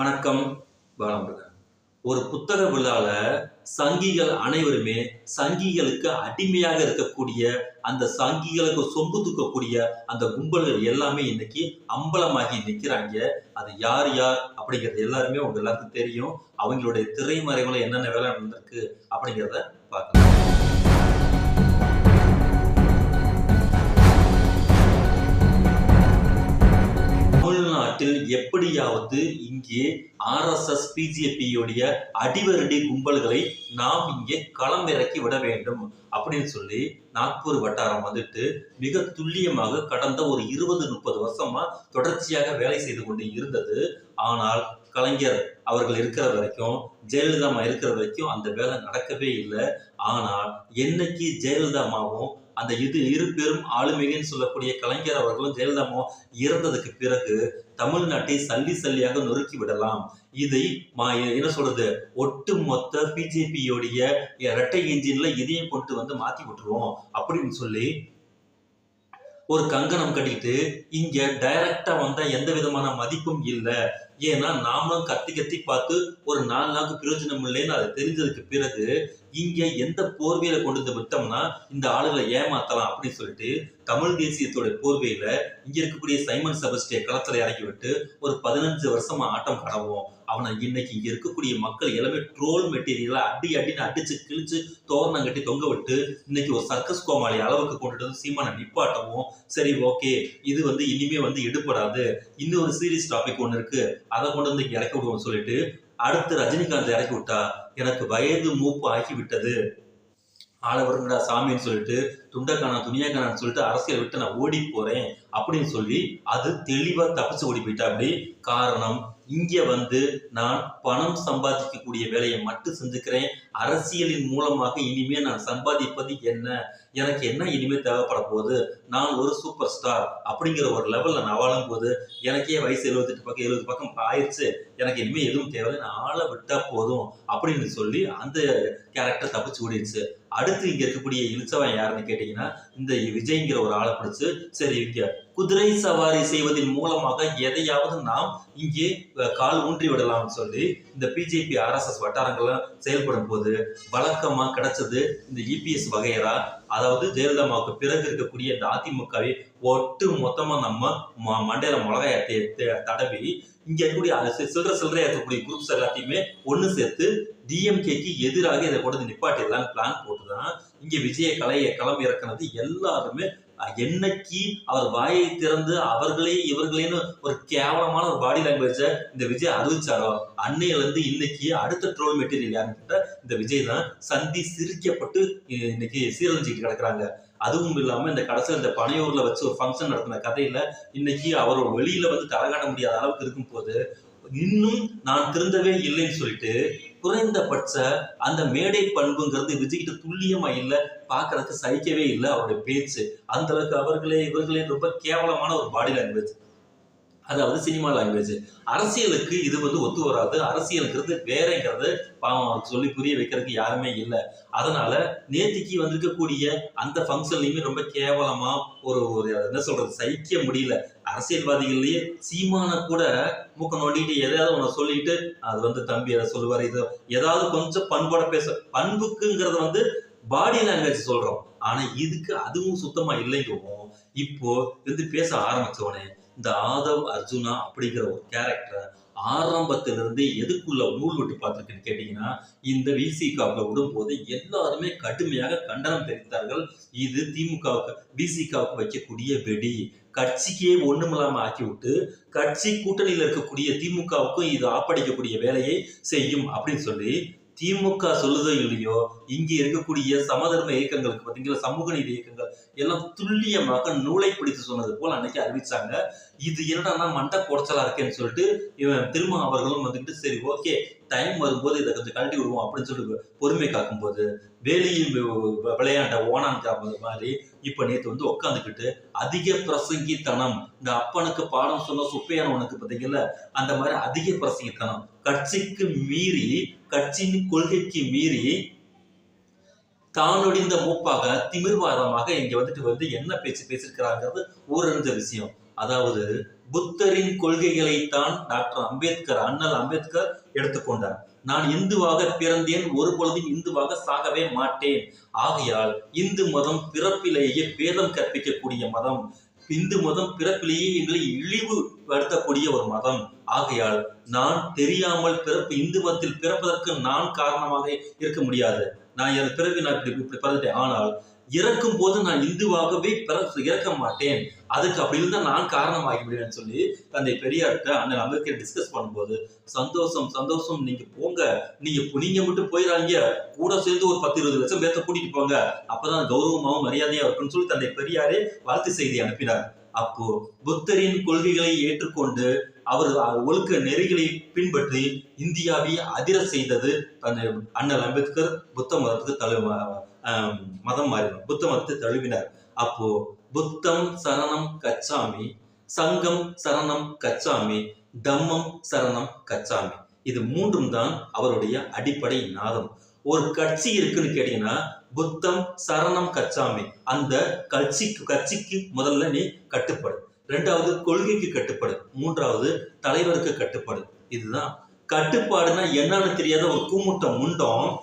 வணக்கம் பாலமுருகன். ஒரு புத்தக விழால சங்கிகள் அனைவருமே சங்கிகளுக்கு அடிமையாக இருக்கக்கூடிய அந்த சங்கிகளுக்கு சொம்பு தூக்கக்கூடிய அந்த கும்பல்கள் எல்லாமே இன்னைக்கு அம்பலமாகி நிற்கிறாங்க அது யார் யார் அப்படிங்கிறது எல்லாருமே உங்க எல்லாருக்கும் தெரியும். அவங்களுடைய திரைமறைகளை என்னென்ன வேலை நடந்திருக்கு அப்படிங்கிறத பார்க்கலாம். தமிழ்நாட்டில் எப்படியாவது இங்கே ஆர்எஸ்எஸ் பிஜேபியுடைய அடிவரடி கும்பல்களை நாம் இங்கே களமிறக்கி விட வேண்டும் அப்படின்னு சொல்லி நாக்பூர் வட்டாரம் வந்துட்டு மிக துல்லியமாக கடந்த ஒரு இருபது முப்பது வருஷமா தொடர்ச்சியாக வேலை செய்து கொண்டு இருந்தது. ஆனால் கலைஞர் அவர்கள் இருக்கிற வரைக்கும் ஜெயலலிதா இருக்கிற வரைக்கும் அந்த வேலை நடக்கவே இல்லை. ஆனால் என்னைக்கு ஜெயலலிதா அம்மாவும் அந்த இது இரு பெரும் ஆளுமைகன்னு சொல்லக்கூடிய கலைஞர் அவர்களும் ஜெயலலிதாமோ இறந்ததுக்கு பிறகு தமிழ்நாட்டை சல்லி சல்லியாக நொறுக்கி விடலாம். இதை மா- என்ன சொல்றது? ஒட்டு மொத்த பிஜேபியோடைய இரட்டை இன்ஜின்ல இதையும் கொண்டு வந்து மாத்தி விட்டுருவோம் அப்படின்னு சொல்லி ஒரு கங்கணம் கட்டிட்டு இங்க டைரக்டா வந்தா எந்த விதமான மதிப்பும் இல்லை. ஏன்னா நாமளும் கத்தி கத்தி பார்த்து ஒரு நாலு நாளுக்கு பிரயோஜனம் இல்லைன்னு அதை தெரிஞ்சதுக்கு பிறகு இங்க எந்த போர்வையில கொண்டு வந்து விட்டோம்னா இந்த ஆளுகளை ஏமாத்தலாம் அப்படின்னு சொல்லிட்டு தமிழ் தேசியத்தோட போர்வையில இங்க இருக்கக்கூடிய சைமன் செபஸ்டிய களத்துல இறக்கி விட்டு ஒரு பதினஞ்சு வருஷமா ஆட்டம் கடவோம் அவனை இன்னைக்கு இங்க இருக்கக்கூடிய மக்கள் எல்லாமே ட்ரோல் மெட்டீரியலை அடி அடின்னு அடிச்சு கிழிச்சு தோரணம் கட்டி தொங்க விட்டு இன்னைக்கு ஒரு சர்க்கஸ் கோமாளி அளவுக்கு கொண்டுட்டு வந்து சீமான நிப்பாட்டவும் சரி ஓகே இது வந்து இனிமே வந்து எடுபடாது. இன்னொரு சீரியஸ் டாபிக் ஒன்று இருக்கு. அதை கொண்டு வந்து இறக்கி விடுவோம்னு சொல்லிட்டு அடுத்து ரஜினிகாந்த் இறக்கி விட்டா எனக்கு வயது மூப்பு ஆக்கி விட்டது. ஆளவருங்கடா சாமின்னு சொல்லிட்டு துண்டக்கானா துணியாக்கானான்னு சொல்லிட்டு அரசியல் விட்டு நான் ஓடி போறேன் அப்படின்னு சொல்லி அது தெளிவா தப்பிச்சு ஓடி போயிட்டா அப்படி. காரணம் இங்கே வந்து நான் பணம் சம்பாதிக்கக்கூடிய வேலையை மட்டும் செஞ்சுக்கிறேன். அரசியலின் மூலமாக இனிமே நான் சம்பாதிப்பது என்ன? எனக்கு என்ன இனிமே தேவைப்பட போகுது? நான் ஒரு சூப்பர் ஸ்டார் அப்படிங்கிற ஒரு லெவலில் நான் வாழும் போது எனக்கே வயசு எழுபத்தெட்டு பக்கம் எழுபது பக்கம் ஆயிடுச்சு எனக்கு இனிமேல் எதுவும் தேவை நான் ஆளை விட்டால் போதும் அப்படின்னு சொல்லி அந்த கேரக்டர் தப்பிச்சு ஓடிடுச்சு. அடுத்து இங்க இருக்கக்கூடிய இழுச்சவன் யாருன்னு கேட்டீங்கன்னா இந்த விஜய்ங்கிற ஒரு ஆளை பிடிச்சு சரி இங்க குதிரை சவாரி செய்வதன் மூலமாக எதையாவது நாம் இங்கே கால் ஊன்றி விடலாம்னு சொல்லி இந்த பிஜேபி ஆர்எஸ்எஸ் வட்டாரங்கள்லாம் செயல்படும் போது வழக்கமா கிடைச்சது இந்த இபிஎஸ் வகையரா அதாவது ஜெயலலிதாவுக்கு பிறகு இருக்கக்கூடிய இந்த அதிமுகவை ஒட்டு மொத்தமா நம்ம ம- மண்டையில மிளகாய தடவி இங்க இருக்கக்கூடிய சில்லற சில்லறை சில்லறையா இருக்கக்கூடிய குரூப்ஸ் எல்லாத்தையுமே ஒன்று சேர்த்து டிஎம்கேக்கு எதிராக இதை கொண்டு வந்து நிப்பாட்டிடலாம்னு பிளான் போட்டுதான் இங்கே விஜய கலையை களம் இறக்குனது எல்லாருமே என்னைக்கு அவர் வாயை திறந்து அவர்களே இவர்களேன்னு ஒரு கேவலமான ஒரு பாடி லாங்குவேஜை இந்த விஜய் அறிவிச்சாரோ அன்னையிலேருந்து இன்னைக்கு அடுத்த ட்ரோல் மெட்டீரியல் யாருன்னு இந்த விஜய் தான் சந்தி சிரிக்கப்பட்டு இன்னைக்கு சீரழிஞ்சிட்டு கிடக்குறாங்க. அதுவும் இல்லாம இந்த கடைசியில் இந்த பனையூர்ல வச்சு ஒரு ஃபங்க்ஷன் நடத்தின கதையில இன்னைக்கு அவரோட வெளியில வந்து தரகாட்ட முடியாத அளவுக்கு இருக்கும் போது இன்னும் நான் திருந்தவே இல்லைன்னு சொல்லிட்டு குறைந்தபட்ச அந்த மேடை பண்புங்கிறது விஜய்கிட்ட துல்லியமா இல்லை பார்க்கறதுக்கு சகிக்கவே இல்லை அவருடைய பேச்சு. அந்த அளவுக்கு அவர்களே இவர்களே ரொம்ப கேவலமான ஒரு பாடி லாங்குவேஜ் அதாவது சினிமா லாங்குவேஜ் அரசியலுக்கு இது வந்து ஒத்து வராது. அரசியலுங்கிறது வேறங்கிறது பாவம் சொல்லி புரிய வைக்கிறதுக்கு யாருமே இல்லை. அதனால நேத்திக்கு வந்திருக்கக்கூடிய அந்த ஃபங்க்ஷன்லையுமே ரொம்ப கேவலமா ஒரு ஒரு என்ன சொல்றது சகிக்க முடியல. அரசியல்வாதிகள்லயே சீமான கூட மூக்க நோண்டிட்டு எதையாவது ஒன்று சொல்லிட்டு அது வந்து தம்பி அதை சொல்லுவார். இது ஏதாவது கொஞ்சம் பண்போட பேச பண்புக்குங்கிறத வந்து பாடி லாங்குவேஜ் சொல்றோம். ஆனா இதுக்கு அதுவும் சுத்தமா இல்லைங்கவும் இப்போ வந்து பேச ஆரம்பிச்சவனே இந்த ஆதவ் அர்ஜுனா அப்படிங்கிற ஒரு கேரக்டரை ஆரம்பத்திலிருந்து எதுக்குள்ள நூல் விட்டு பார்த்துருக்குன்னு கேட்டீங்கன்னா இந்த விசிகாவுக்கு விடும்போது எல்லாருமே கடுமையாக கண்டனம் தெரிவித்தார்கள். இது திமுகவுக்கு விசிகாவுக்கு வைக்கக்கூடிய வெடி. கட்சிக்கே ஒண்ணுமில்லாம ஆக்கி விட்டு கட்சி கூட்டணியில் இருக்கக்கூடிய திமுகவுக்கும் இது ஆப்படிக்கக்கூடிய வேலையை செய்யும் அப்படின்னு சொல்லி திமுக சொல்லுதோ இல்லையோ இங்கே இருக்கக்கூடிய சமதர்ம இயக்கங்களுக்கு பார்த்தீங்களா சமூக நீதி இயக்கங்கள் எல்லாம் துல்லியமாக நூலை பிடித்து சொன்னது போல் அன்னைக்கு அறிவிச்சாங்க. இது என்னடா மண்டை குறைச்சலா இருக்கேன்னு சொல்லிட்டு இவன் திரும்ப அவர்களும் வந்துட்டு சரி ஓகே டைம் வரும்போது இதை கொஞ்சம் கழட்டி விடுவோம் அப்படின்னு சொல்லிட்டு பொறுமை காக்கும் போது வேலையில் விளையாண்ட ஓனான் மாதிரி இப்ப நேற்று வந்து உட்காந்துக்கிட்டு அதிக பிரசங்கித்தனம். இந்த அப்பனுக்கு பாடம் சொன்ன சுப்பையானவனுக்கு பார்த்தீங்கல்ல அந்த மாதிரி அதிக பிரசங்கித்தனம். கட்சிக்கு மீறி கட்சியின் கொள்கைக்கு மீறி தானொடிந்த மூப்பாக திமிர்வாதமாக இங்க வந்துட்டு வந்து என்ன பேச்சு பேசிருக்கிறாங்கிறது ஊரறிஞ்ச விஷயம். அதாவது புத்தரின் கொள்கைகளை தான் டாக்டர் அம்பேத்கர் அண்ணல் அம்பேத்கர் எடுத்துக்கொண்டார். நான் இந்துவாக பிறந்தேன் ஒரு பொழுதும் இந்துவாக சாகவே மாட்டேன். ஆகையால் இந்து மதம் பிறப்பிலேயே பேதம் கற்பிக்கக்கூடிய மதம். இந்து மதம் பிறப்பிலேயே எங்களை இழிவு படுத்தக்கூடிய ஒரு மதம். ஆகையால் நான் தெரியாமல் பிறப்பு இந்து மதத்தில் பிறப்பதற்கு நான் காரணமாக இருக்க முடியாது. நான் என் பிறகு நான் இப்படி இப்படி பிறந்துட்டேன் ஆனால் இறக்கும் போது நான் இந்துவாகவே பிற இறக்க மாட்டேன். அதுக்கு அப்படி இருந்தா நான் காரணமாகிவிடுவேன்னு சொல்லி தந்தை பெரியார்கிட்ட அண்ணன் அம்பேத்கர் டிஸ்கஸ் பண்ணும்போது சந்தோஷம் சந்தோஷம் நீங்க போங்க. நீங்க நீங்க மட்டும் போயிடாங்க கூட சேர்ந்து ஒரு பத்து இருபது லட்சம் பேர்த்த கூட்டிட்டு போங்க. அப்பதான் கௌரவமாவும் மரியாதையா இருக்கும்னு சொல்லி தந்தை பெரியாரே வாழ்த்து செய்தி அனுப்பினார். அப்போ புத்தரின் கொள்கைகளை ஏற்றுக்கொண்டு அவர் ஒழுக்க நெறிகளை பின்பற்றி இந்தியாவை அதிர செய்தது அண்ணல் அம்பேத்கர் புத்த மதத்துக்கு தழு மதம் மாறினார். புத்த மதத்தை தழுவினார். அப்போ புத்தம் சரணம் கச்சாமி சங்கம் சரணம் கச்சாமி தம்மம் சரணம் கச்சாமி. இது மூன்றும் தான் அவருடைய அடிப்படை நாதம். ஒரு கட்சி இருக்குன்னு கேட்டீங்கன்னா புத்தம் சரணம் கச்சாமி. அந்த கட்சிக்கு கட்சிக்கு முதல்ல நீ கட்டுப்படு. ரெண்டாவது கொள்கைக்கு கட்டுப்படு. மூன்றாவது தலைவருக்கு கட்டுப்படு. இதுதான். கட்டுப்பாடுனா என்னன்னு தெரியாத ஒரு கூமுட்ட முண்டம்.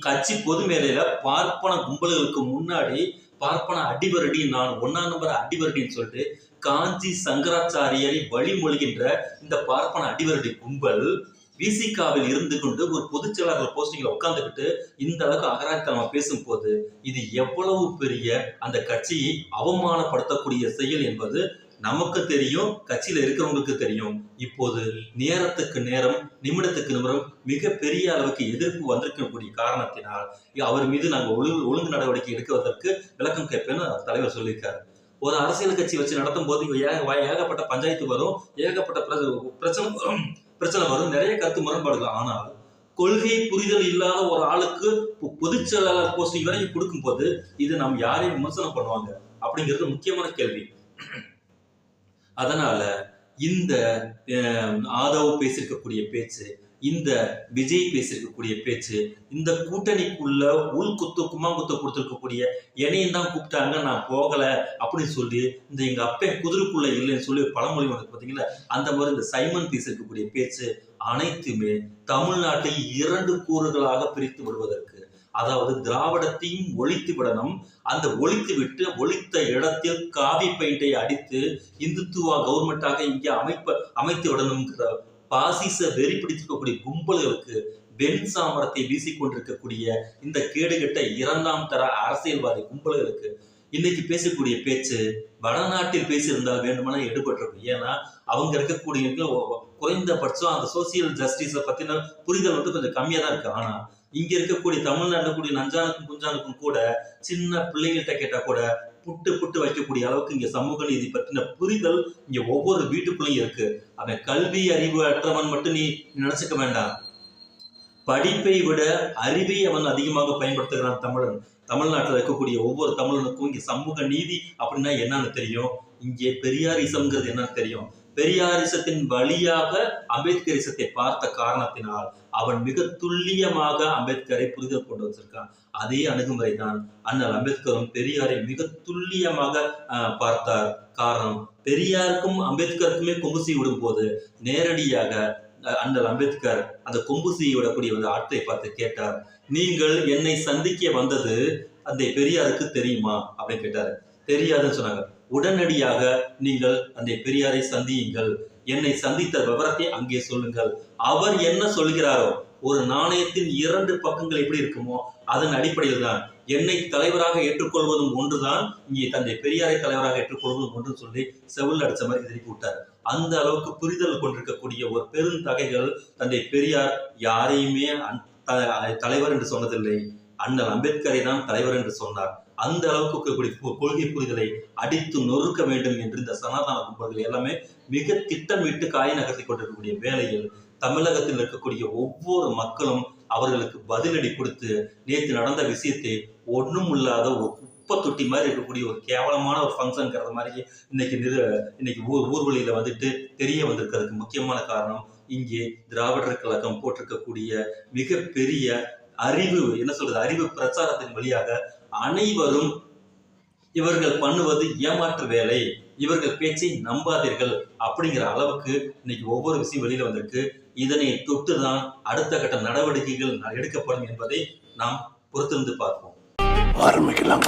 கட்சி பொது மேலையில பார்ப்பன கும்பல்களுக்கு முன்னாடி பார்ப்பன அடிவரடி நான் ஒன்னாம் நம்பர் அடிவரடின்னு சொல்லிட்டு காஞ்சி சங்கராச்சாரியரை வழிமொழிகின்ற இந்த பார்ப்பன அடிவரடி கும்பல் விசிகாவில் இருந்து கொண்டு ஒரு பொதுச் செயலாளர் போஸ்டிங்ல உட்காந்துக்கிட்டு இந்த அளவுக்கு அகராதித்தனமா பேசும்போது இது எவ்வளவு பெரிய அந்த கட்சியை அவமானப்படுத்தக்கூடிய செயல் என்பது நமக்கு தெரியும் கட்சியில இருக்கிறவங்களுக்கு தெரியும். இப்போது நேரத்துக்கு நேரம் நிமிடத்துக்கு நிமிடம் மிக பெரிய அளவுக்கு எதிர்ப்பு வந்திருக்கக்கூடிய காரணத்தினால் அவர் மீது நாங்கள் ஒழுங்கு ஒழுங்கு நடவடிக்கை எடுக்குவதற்கு விளக்கம் கேட்பேன்னு தலைவர் சொல்லியிருக்காரு. ஒரு அரசியல் கட்சி வச்சு நடத்தும் போது ஏக ஏகப்பட்ட பஞ்சாயத்து வரும் ஏகப்பட்ட பிரச்சனை வரும். பிரச்சனை வரும். நிறைய கருத்து முரண்பாடுகள். ஆனால் கொள்கை புரிதல் இல்லாத ஒரு ஆளுக்கு பொ- பொதுச் செயலாளர் போஸ்டிங் வரைக்கும் கொடுக்கும்போது இது நாம் யாரையும் விமர்சனம் பண்ணுவாங்க? அப்படிங்கிறது முக்கியமான கேள்வி. அதனால இந்த அஹ், ஆதவ் பேசியிருக்கக்கூடிய பேச்சு இந்த விஜய் பேசியிருக்கக்கூடிய பேச்சு இந்த கூட்டணிக்குள்ள உள்குத்து குமாங்குத்து கொடுத்துருக்கக்கூடிய என்னையும் தான் கூப்பிட்டாங்க நான் போகல அப்படின்னு சொல்லி இந்த எங்க அப்பன் குதிரைக்குள்ள இல்லைன்னு சொல்லி ஒரு பழமொழி வந்து பாத்தீங்களா? அந்த மாதிரி இந்த சைமன் பேசியிருக்கக்கூடிய பேச்சு அனைத்துமே தமிழ்நாட்டை இரண்டு கூறுகளாக பிரித்து விடுவதற்கு அதாவது திராவிடத்தையும் ஒழித்து விடணும். அந்த ஒழித்து விட்டு ஒழித்த இடத்தில் காவி பெயிண்டை அடித்து இந்துத்துவா கவர்மெண்டாக இங்கே அமைப்ப அமைத்து விடணுங்கிற பாசிச வெறி பிடித்திருக்கக்கூடிய கும்பல்களுக்கு வெண் சாமரத்தை வீசிக்கொண்டிருக்கக்கூடிய இந்த கேடுகட்ட இரண்டாம் தர அரசியல்வாதி கும்பல்களுக்கு இன்னைக்கு பேசக்கூடிய பேச்சு வடநாட்டில் பேசியிருந்தால் வேண்டுமானால் எடுபட்டிருக்கும். ஏன்னா அவங்க இருக்கக்கூடிய குறைந்தபட்சம் அந்த சோசியல் ஜஸ்டிஸை பத்தின புரிதல் வந்து கொஞ்சம் கம்மியாக தான் இருக்கு. ஆனால் இங்க இருக்கக்கூடிய தமிழ்நாட்டில் கூடிய நஞ்சானுக்கும் குஞ்சானுக்கும் கூட சின்ன பிள்ளைங்கள்ட்ட கேட்டா கூட புட்டு புட்டு வைக்கக்கூடிய அளவுக்கு இங்க சமூக நீதி பற்றின புரிதல் இங்க ஒவ்வொரு வீட்டுக்குள்ளேயும் இருக்கு. அவன் கல்வி அறிவு அற்றவன் மட்டும் நீ நினைச்சுக்க வேண்டாம். படிப்பை விட அறிவை அவன் அதிகமாக பயன்படுத்துகிறான் தமிழன். தமிழ்நாட்டில் இருக்கக்கூடிய ஒவ்வொரு தமிழனுக்கும் இங்க சமூக நீதி அப்படின்னா என்னன்னு தெரியும்? இங்கே பெரியாரிசம்ங்கிறது என்னன்னு தெரியும்? பெரியாரிசத்தின் வழியாக அம்பேத்கரிசத்தை பார்த்த காரணத்தினால் அவன் மிக துல்லியமாக அம்பேத்கரை புரிதல் கொண்டு வச்சிருக்கான் அதே அணுகுமுறை தான் அண்ணல் அம்பேத்கரும் பெரியாரை மிக துல்லியமாக பார்த்தார். காரணம் பெரியாருக்கும் அம்பேத்கருக்குமே கொம்புசி விடும் போது நேரடியாக அண்ணல் அம்பேத்கர் அந்த கொம்புசி விடக்கூடிய அந்த ஆற்றை பார்த்து கேட்டார். நீங்கள் என்னை சந்திக்க வந்தது அந்த பெரியாருக்கு தெரியுமா? அப்படின்னு கேட்டாரு. தெரியாதுன்னு சொன்னாங்க. உடனடியாக நீங்கள் அந்த பெரியாரை சந்தியுங்கள். என்னை சந்தித்த விவரத்தை அங்கே சொல்லுங்கள். அவர் என்ன சொல்கிறாரோ ஒரு நாணயத்தின் இரண்டு பக்கங்கள் எப்படி இருக்குமோ அதன் அடிப்படையில் தான் என்னை தலைவராக ஏற்றுக்கொள்வதும் ஒன்றுதான் இங்கே தந்தை பெரியாரை தலைவராக ஏற்றுக்கொள்வதும் ஒன்று சொல்லி செவில் அடிச்ச மாதிரி திருப்பி விட்டார் அந்த அளவுக்கு புரிதல் கொண்டிருக்கக்கூடிய ஒரு பெருந்தகைகள் தந்தை பெரியார் யாரையுமே த- தலைவர் என்று சொன்னதில்லை. அண்ணல் அம்பேத்கரை தான் தலைவர் என்று சொன்னார். அந்த அளவுக்கு இருக்கக்கூடிய கொள்கை புரிதலை அடித்து நொறுக்க வேண்டும் என்று இந்த சனாதன கும்பல்கள் எல்லாமே மிக திட்டமிட்டு காய் நகர்த்தி கொண்டிருக்கக்கூடிய வேலையில் தமிழகத்தில் இருக்கக்கூடிய ஒவ்வொரு மக்களும் அவர்களுக்கு பதிலடி கொடுத்து நேற்று நடந்த விஷயத்தை ஒன்றும் இல்லாத ஒரு குப்பை தொட்டி மாதிரி இருக்கக்கூடிய ஒரு கேவலமான ஒரு ஃபங்க்ஷன்ங்கிறத மாதிரி இன்னைக்கு நிறு இன்னைக்கு ஊர் ஊர்வலியில் வந்துட்டு தெரிய வந்திருக்கிறதுக்கு முக்கியமான காரணம் இங்கே திராவிடர் கழகம் போட்டிருக்கக்கூடிய மிகப்பெரிய அறிவு என்ன சொல்றது அறிவு பிரச்சாரத்தின் வழியாக அனைவரும் இவர்கள் பண்ணுவது ஏமாற்று வேலை. இவர்கள் பேச்சை நம்பாதீர்கள் அப்படிங்கிற அளவுக்கு இன்னைக்கு ஒவ்வொரு விஷயம் வெளியில வந்திருக்கு. இதனை தொட்டு தான் அடுத்த கட்ட நடவடிக்கைகள் எடுக்கப்படும் என்பதை நாம் பொறுத்திருந்து பார்ப்போம். ஆரம்பிக்கலாம்